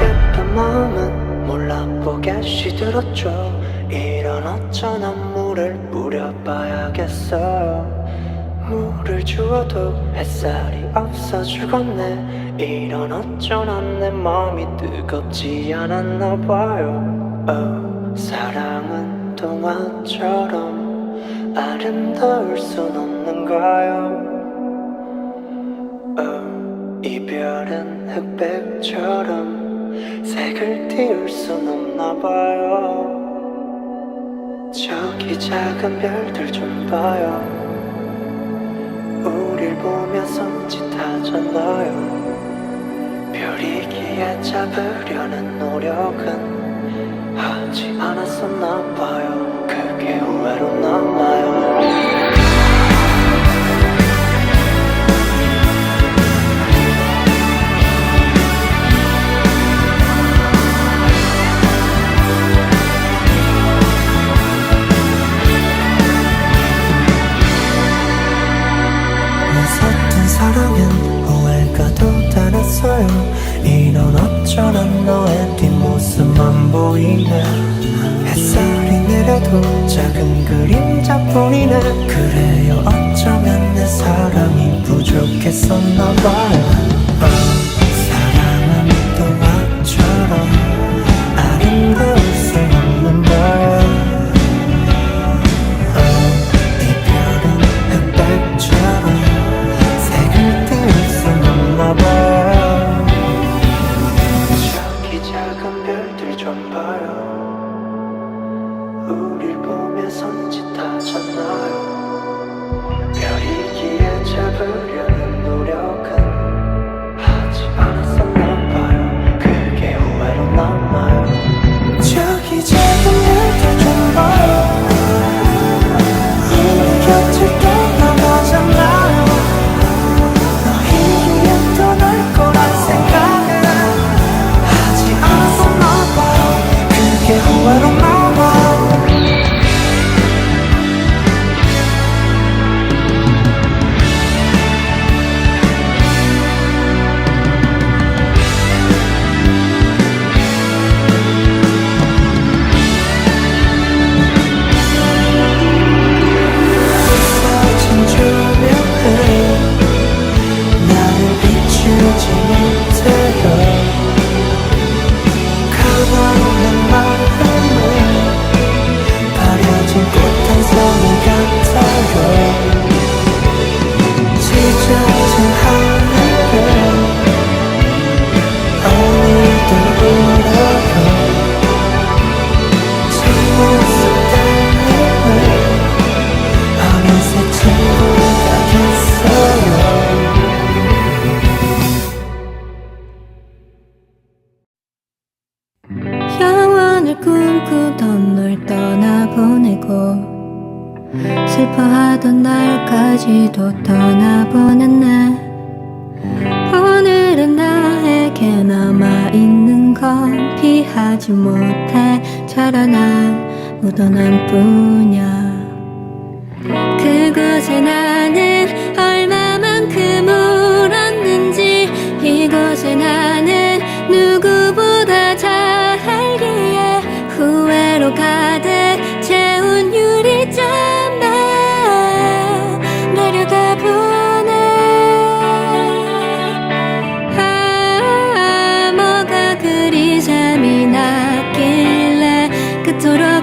예쁜 마음은 몰라보게 시들었죠. 이런 어쩌한 물을 뿌려봐야겠어요 물을 주어도 햇살이 없어 죽었네. 이런 어쩌한 내 마음이 뜨겁지 않았나 봐요. oh, 사랑은 동화처럼 아름다울 순 없는가요? oh, 이별은 흑백처럼 색을 띄울 순 없나 봐요. 저기 작은 별들 좀 봐요. 우릴 보며 손짓하잖아요. 별이기에 잡으려는 노력은 하지 않았었나 봐요. 그 사랑은 후회가 돋아났어요. 이런 어쩌란 너의 뒷모습만 보이네. 햇살이 내려도 작은 그림자뿐이네. 그래요 어쩌면 내 사랑이 부족했었나봐요 널 떠나보내고 슬퍼하던 날까지도 떠나보낸 날 오늘은 나에게 남아있는 건 피하지 못해 자라난 묻어난 뿐이야. 그곳에 나는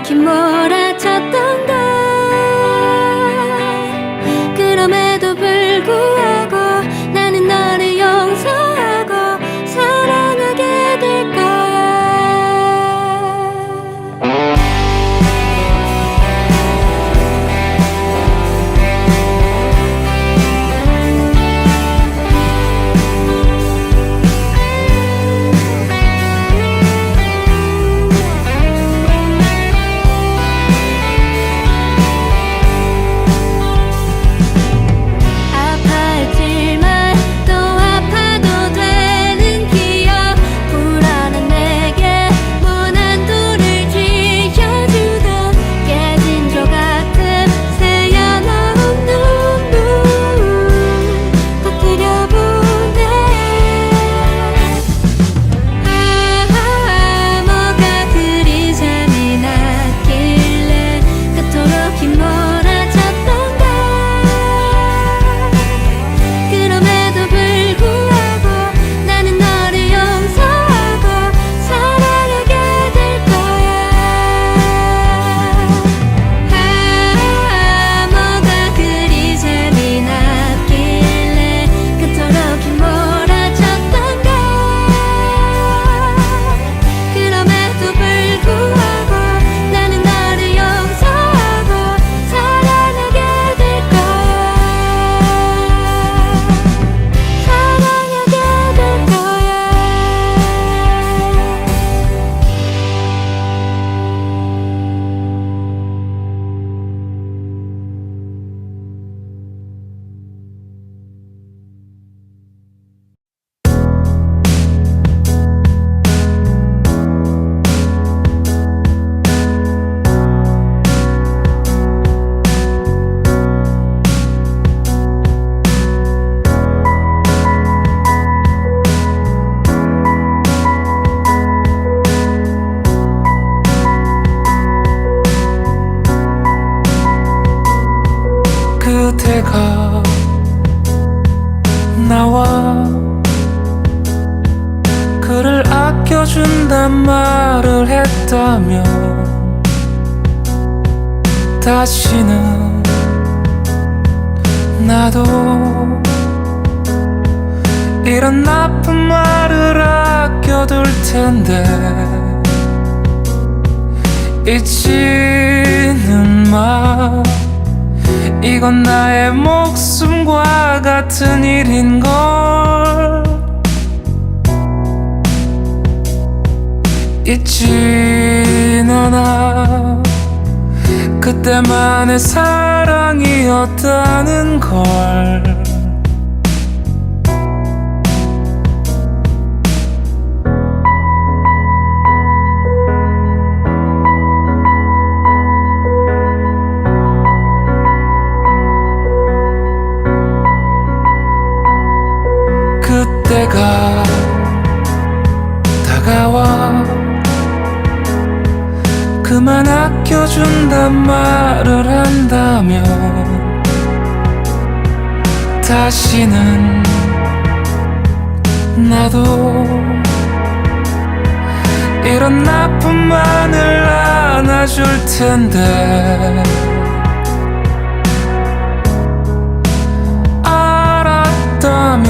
그토 잊지는 마 이건 나의 목숨과 같은 일인걸. 잊진 않아 그때만의 사랑이었다는 걸 때가 다가와 그만 아껴준단 말을 한다면 다시는 나도 이런 나쁜만을 안아줄 텐데 알았다면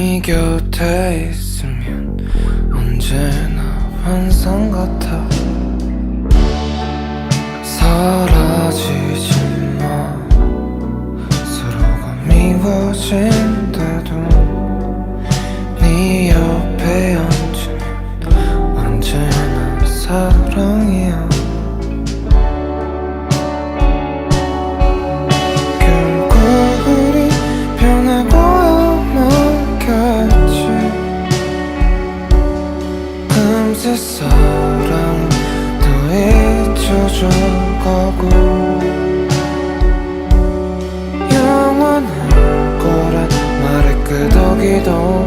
네 곁에 있으면 언제나 환상 같아. 사라지지 마. 서로가 미워진 don't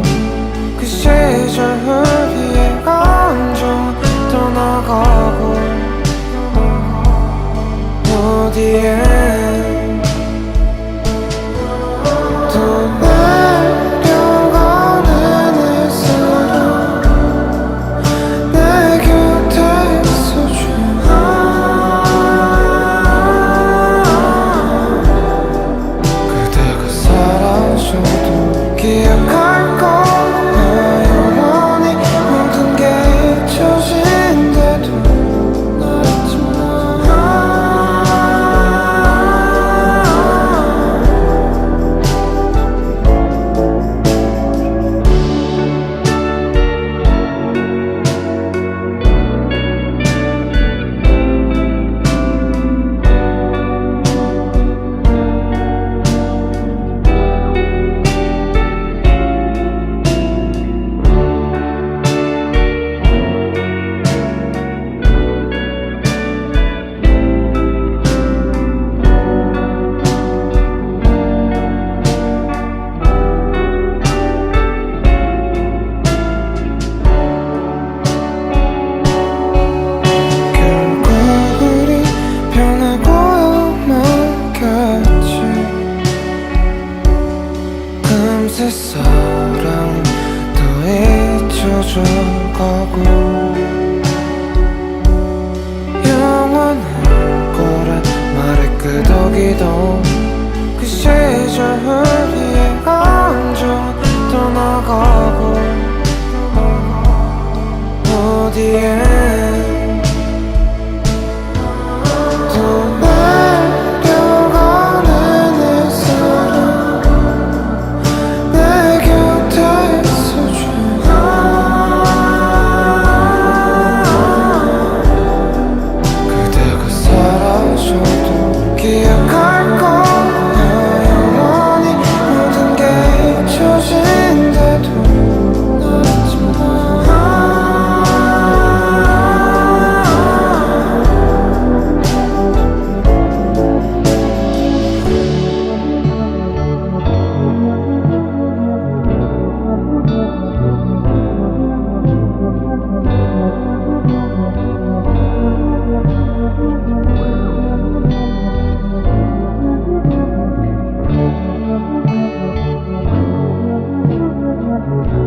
우린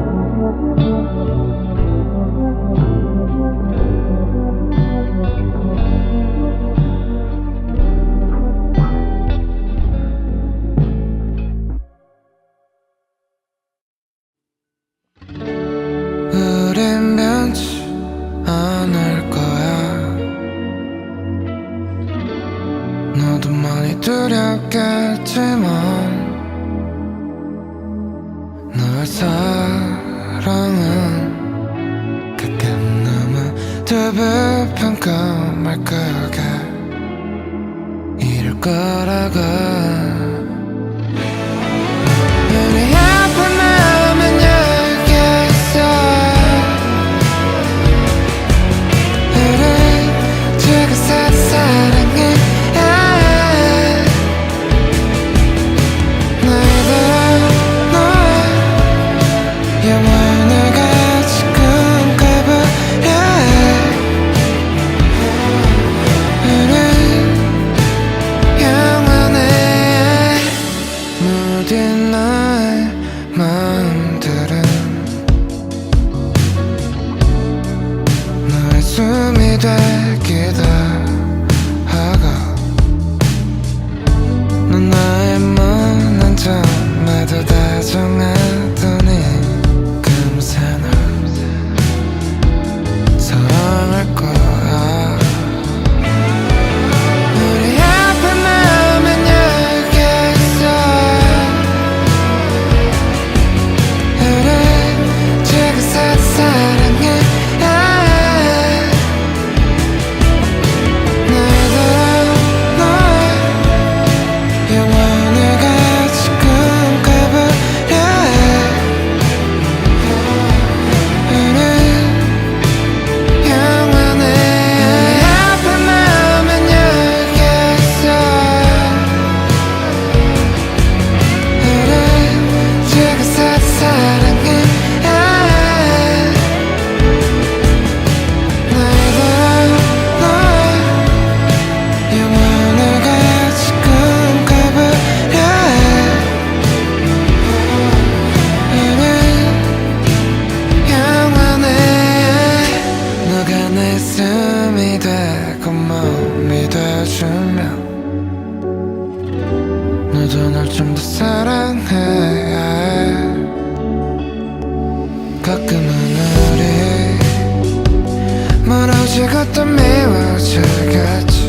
어제 같던 미워져 갔죠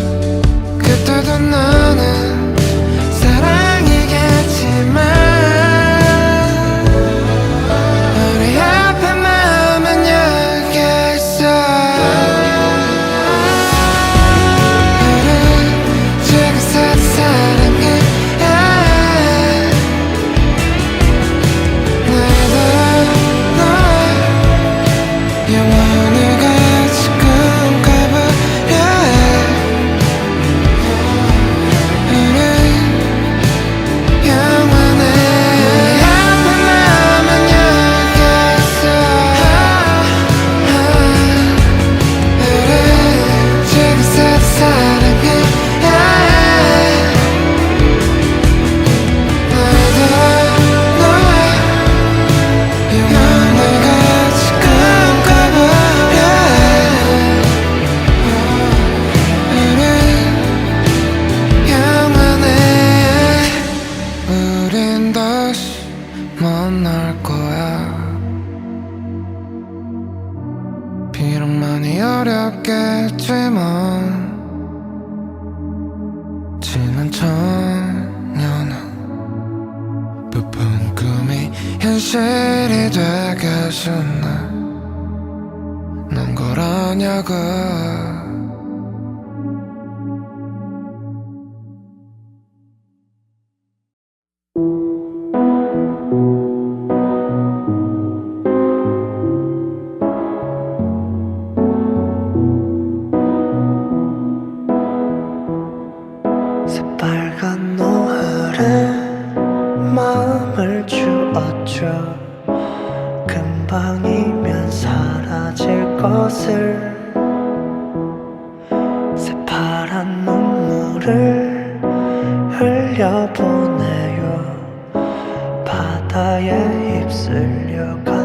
그때도 너는 사랑이겠지만 현실이 돼가준 날넌 걸 아냐고. 흘려보내요. 바다에 휩쓸려가